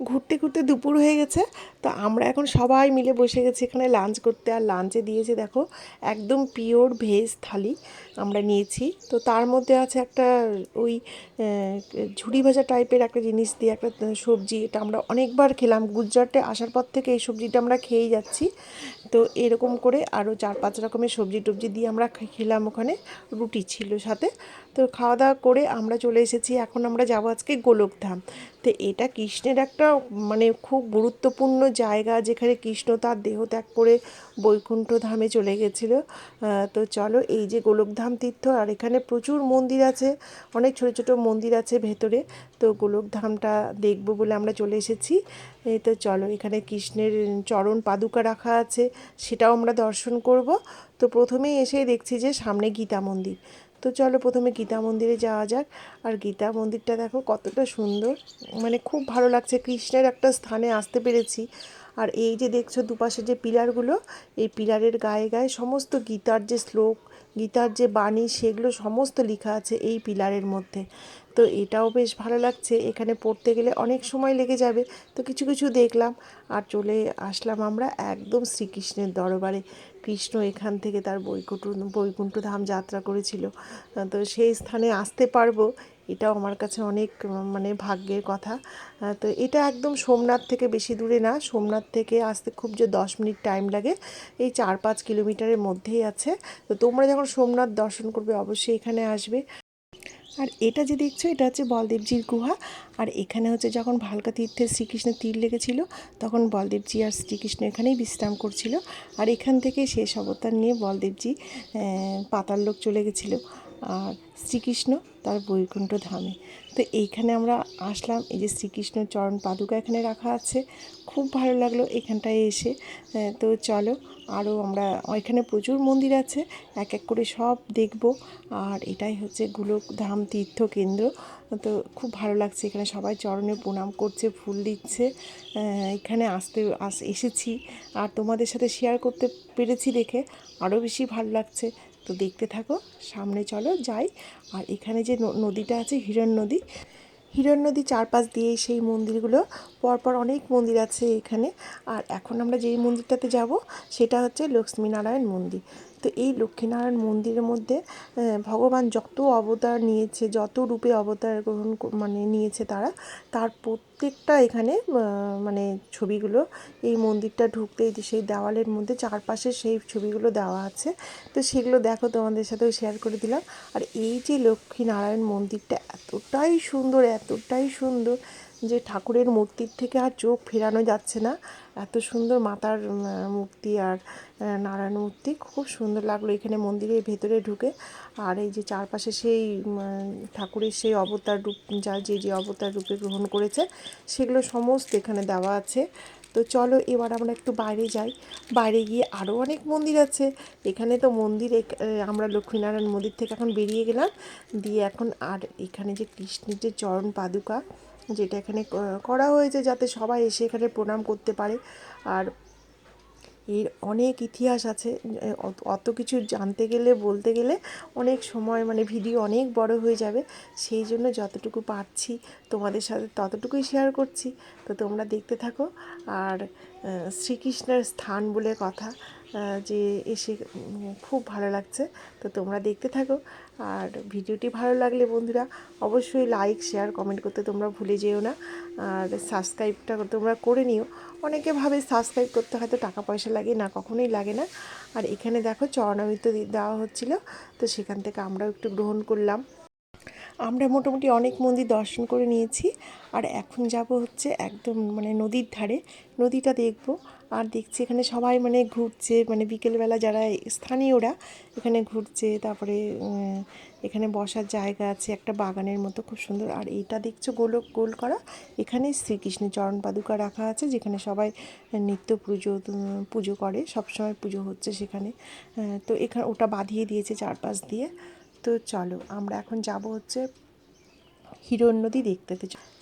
ঘুরতে ঘুরতে দুপুর হয়ে গেছে। তো আমরা এখন সবাই মিলে বসে গেছি এখানে লাঞ্চ করতে। আর লাঞ্চে দিয়েছে, দেখো, একদম পিওর ভেজ থালি আমরা নিয়েছি। তো তার মধ্যে আছে একটা ওই ঝুড়ি ভাজা টাইপের একটা জিনিস দিয়ে একটা সবজি। এটা আমরা অনেকবার খেলাম। গুজরাটে আসার পর থেকে এই সবজিটা আমরা খেয়েই যাচ্ছি। তো এরকম করে আরও চার পাঁচ রকমের সবজি টবজি দিয়ে আমরা খেলাম ওখানে। রুটি ছিল সাথে। তো খাওয়া দাওয়া করে আমরা চলে এসেছি। এখন আমরা যাব আজকে গোলকধাম। তো এটা কৃষ্ণের একটা মানে খুব গুরুত্বপূর্ণ জায়গা যেখানে কৃষ্ণ তার দেহ ত্যাগ করে বৈকুণ্ঠ ধামে চলে গেছিল। তো চলো এই যে গোলকধাম তীর্থ, আর এখানে প্রচুর মন্দির আছে, অনেক ছোট ছোট মন্দির আছে ভেতরে। তো গোলকধামটা দেখব বলে আমরা চলে এসেছি। এই তো চলো, এখানে কৃষ্ণের চরণ পাদুকা রাখা আছে, সেটাও আমরা দর্শন করব। তো প্রথমেই এসেই দেখছি যে সামনে গীতা মন্দির। তো চলো প্রথমে গীতা মন্দিরে যাওয়া যাক। আর গীতা মন্দিরটা দেখো কতটা সুন্দর। মানে খুব ভালো লাগছে, কৃষ্ণের একটা স্থানে আসতে পেরেছি। আর এই যে দেখছ দুপাশে যে পিলারগুলো, এই পিলারের গায়ে গায়ে সমস্ত গীতার যে শ্লোক, গীতার যে বাণী, সেগুলো সমস্ত লেখা আছে এই পিলারের মধ্যে। তো এটাও বেশ ভালো লাগছে। এখানে পড়তে গেলে অনেক সময় লেগে যাবে। তো কিছু কিছু দেখলাম আর চলে আসলাম আমরা একদম শ্রীকৃষ্ণের দরবারে। কৃষ্ণ এখান থেকে তার বৈকুণ্ঠ বৈকুণ্ঠ ধাম যাত্রা করেছিল। তো সেই স্থানে আসতে পারব, এটাও আমার কাছে অনেক মানে ভাগ্যের কথা। তো এটা একদম সোমনাথ থেকে বেশি দূরে না, সোমনাথ থেকে আসতে খুব যে দশ মিনিট টাইম লাগে, এই চার পাঁচ কিলোমিটারের মধ্যেই আছে। তো তোমরা যখন সোমনাথ দর্শন করবে, অবশ্যই এখানে আসবে। আর এটা যে দেখছ, এটা হচ্ছে বলদেবজির গুহা। আর এখানে হচ্ছে যখন ভালকা তীর্থে শ্রীকৃষ্ণের তীর লেগেছিল, তখন বলদেবজি আর শ্রীকৃষ্ণ এখানেই বিশ্রাম করছিল। আর এখান থেকে শেষ অবতার নিয়ে বলদেবজি পাতাল লোক চলে গেছিল। আর শ্রীকৃষ্ণ তার বৈকুণ্ঠ ধামে। তো এইখানে আমরা আসলাম, এই যে শ্রীকৃষ্ণ চরণ পাদুকা এখানে রাখা আছে। খুব ভালো লাগল এখানটায় এসে। তো চলো, আরও আমরা এখানে প্রচুর মন্দির আছে, এক এক করে সব দেখব। আর এটাই হচ্ছে গোলক ধাম তীর্থ কেন্দ্র। তো খুব ভালো লাগছে এখানে সবাই চরণে প্রণাম করছে, ফুল দিচ্ছে। এখানে আসতে, আস, এসেছি। আর তোমাদের সাথে শেয়ার করতে পেরেছি দেখে। আরও বেশি ভালো লাগছে। তো দেখতে থাকো, সামনে চলো যাই। আর এখানে যে নদীটা আছে, হিরণ নদী হিরণ নদী চারপাশ দিয়ে সেই মন্দিরগুলো, পরপর অনেক মন্দির আছে এখানে। আর এখন আমরা যেই মন্দিরটাতে যাব, সেটা হচ্ছে লক্ষ্মীনারায়ণ মন্দির। তো এই লক্ষ্মীনারায়ণ মন্দিরের মধ্যে ভগবান যত অবতার নিয়েছে, যত রূপে অবতার গ্রহণ মানে নিয়েছে তারা, তার প্রত্যেকটা এখানে মানে ছবিগুলো এই মন্দিরটা ঢুকতে যে সেই দেওয়ালের মধ্যে চারপাশে সেই ছবিগুলো দেওয়া আছে। তো সেগুলো দেখো, তোমাদের সাথেও শেয়ার করে দিলাম। আর এই যে লক্ষ্মীনারায়ণ মন্দিরটা এতটাই সুন্দর এতটাই সুন্দর যে ঠাকুরের মূর্তির থেকে আর চোখ ফেরানো যাচ্ছে না। এত সুন্দর মাতার মূর্তি আর নারায়ণ মূর্তি। খুব সুন্দর লাগল এখানে মন্দিরের ভেতরে ঢুকে। আর এই যে চারপাশে সেই ঠাকুরের সেই অবতার রূপ, যা যে যে অবতার রূপে গ্রহণ করেছে, সেগুলো সমস্ত এখানে দেওয়া আছে। তো চলো এবার আমরা একটু বাইরে যাই। বাইরে গিয়ে আরও অনেক মন্দির আছে। এখানে তো মন্দির আমরা লক্ষ্মীনারায়ণ মন্দির থেকে এখন বেরিয়ে গেলাম। দিয়ে এখন আর এখানে যে কৃষ্ণের যে চরণ পাদুকা যেটা এখানে করা হয়েছে যাতে সবাই এসে এখানে প্রণাম করতে পারে। আর এর অনেক ইতিহাস আছে অত- কিছু জানতে গেলে, বলতে গেলে অনেক সময় মানে ভিডিও অনেক বড় হয়ে যাবে। সেই জন্য যতটুকু পারছি তোমাদের সাথে ততটুকুই শেয়ার করছি। তো তোমরা দেখতে থাকো। আর শ্রীকৃষ্ণের স্থান বলে কথা। যে এসে খুব ভালো লাগছে। তো তোমরা দেখতে থাকো। আর ভিডিওটি ভালো লাগলে বন্ধুরা, অবশ্যই লাইক শেয়ার কমেন্ট করতে তোমরা ভুলে যেও না। আর সাবস্ক্রাইবটা তোমরা করে নিও। অনেকে ভাবে সাবস্ক্রাইব করতে হয়তো টাকা পয়সা লাগে না, কখনোই লাগে না। আর এখানে দেখো চরণামৃত দি- দেওয়া হচ্ছিল। তো সেখান থেকে আমরাও একটু গ্রহণ করলাম। আমরা মোটামুটি অনেক মন্দির দর্শন করে নিয়েছি। আর এখন যাব হচ্ছে একদম মানে নদীর ধারে। নদীটা দেখব। আর দেখছি এখানে সবাই মানে ঘুরছে মানে বিকেলবেলা যারা স্থানীয়রা এখানে ঘুরছে, তারপরে এখানে বসার জায়গা আছে, একটা বাগানের মতো খুব সুন্দর। আর এইটা দেখছ গোল গোল করা? এখানে শ্রীকৃষ্ণের চরণ পাদুকা রাখা আছে, যেখানে সবাই নিত্য পুজো পুজো করে। সবসময় পুজো হচ্ছে সেখানে। তো এখানে ওটা বাঁধিয়ে দিয়েছে চারপাশ দিয়ে। তো চলো, আমরা এখন যাব হচ্ছে হিরণ নদী দেখতে।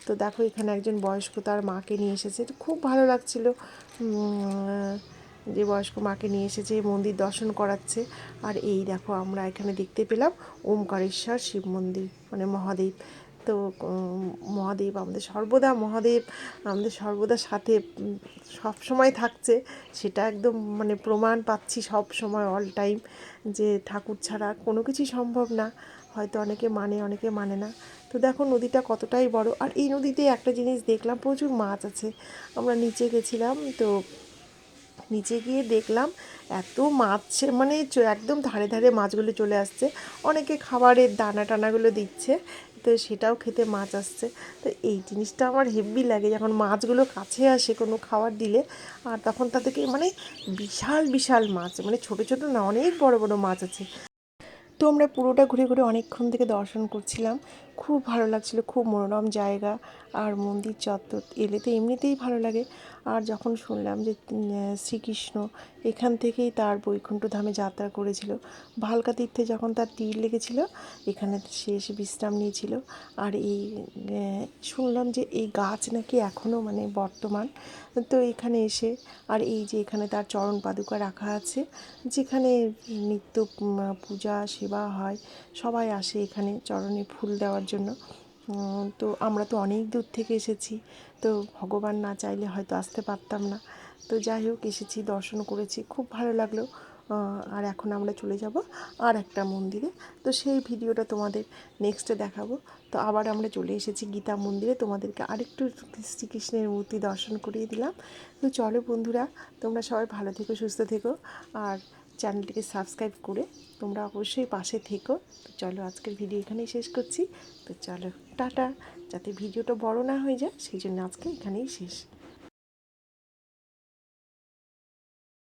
তো দেখো, এখানে একজন বয়স্ক তার মাকে নিয়ে এসেছে। খুব ভালো লাগছিল যে বয়স্ক মাকে নিয়ে এসেছে, মন্দির দর্শন করাচ্ছে। আর এই দেখো, আমরা এখানে দেখতে পেলাম ওমকারেশ্বর শিব মন্দির মানে মহাদেব। তো মহাদেব আমাদের সর্বদা, মহাদেব আমাদের সর্বদা সাথে সব সময় থাকছে। সেটা একদম মানে প্রমাণ পাচ্ছি সব সময় অল টাইম যে ঠাকুর ছাড়া কোনো কিছুই সম্ভব না। হয়তো অনেকে মানে অনেকে মানে না। তো দেখো নদীটা কতটাই বড়। আর এই নদীতে একটা জিনিস দেখলাম, প্রচুর মাছ আছে। আমরা নিচে গেছিলাম, তো নিচে গিয়ে দেখলাম এত মাছ মানে একদম ধারে ধারে মাছগুলো চলে আসছে। অনেকে খাবারের দানা টানাগুলো দিচ্ছে। তো সেটাও খেতে মাছ আসছে। তো এই জিনিসটা আমার হেভি লাগে, যখন মাছগুলো কাছে আসে কোনো খাবার দিলে, আর তখন তাদেরকে মানে বিশাল বিশাল মাছ মানে ছোট ছোট না, অনেক বড় বড় মাছ আছে। তো আমরা পুরোটা ঘুরে ঘুরে অনেকক্ষণ থেকে দর্শন করছিলাম। খুব ভালো লাগছিল, খুব মনোরম জায়গা আর মন্দির চত্বর এলে তো এমনিতেই ভালো লাগে। আর যখন শুনলাম যে শ্রীকৃষ্ণ এখান থেকেই তার বৈকুণ্ঠ ধামে যাত্রা করেছিল, ভালকা তীর্থে যখন তার তীর লেগেছিল, এখানে সে এসে বিশ্রাম নিয়েছিল। আর এই শুনলাম যে এই গাছ নাকি এখনও মানে বর্তমান, তো এখানে এসে, আর এই যে এখানে তার চরণ পাদুকা রাখা আছে, যেখানে নিত্য পূজা পূজা সেবা হয়। সবাই আসে এখানে চরণে ফুল দেওয়ার জন্য। তো আমরা তো অনেক দূর থেকে এসেছি। তো ভগবান না চাইলে হয়তো আসতে পারতাম না। তো যাই হোক, এসেছি, দর্শন করেছি, খুব ভালো লাগল। আর এখন আমরা চলে যাব আর একটা মন্দিরে। তো সেই ভিডিওটা তোমাদের নেক্সটে দেখাবো। তো আবার আমরা চলে এসেছি গীতা মন্দিরে। তোমাদেরকে আরেকটু শ্রীকৃষ্ণের মূর্তি দর্শন করিয়ে দিলাম। তো চলো বন্ধুরা, তোমরা সবাই ভালো থেকো, সুস্থ থেকো। আর চ্যানেলটিকে সাবস্ক্রাইব করে তোমরা অবশ্যই পাশে থেকো। তো চলো আজকের ভিডিও এখানেই শেষ করছি। তো চলো, টাটা। যাতে ভিডিওটা বড় না হয়ে যায়, সেই জন্য আজকে এখানেই শেষ।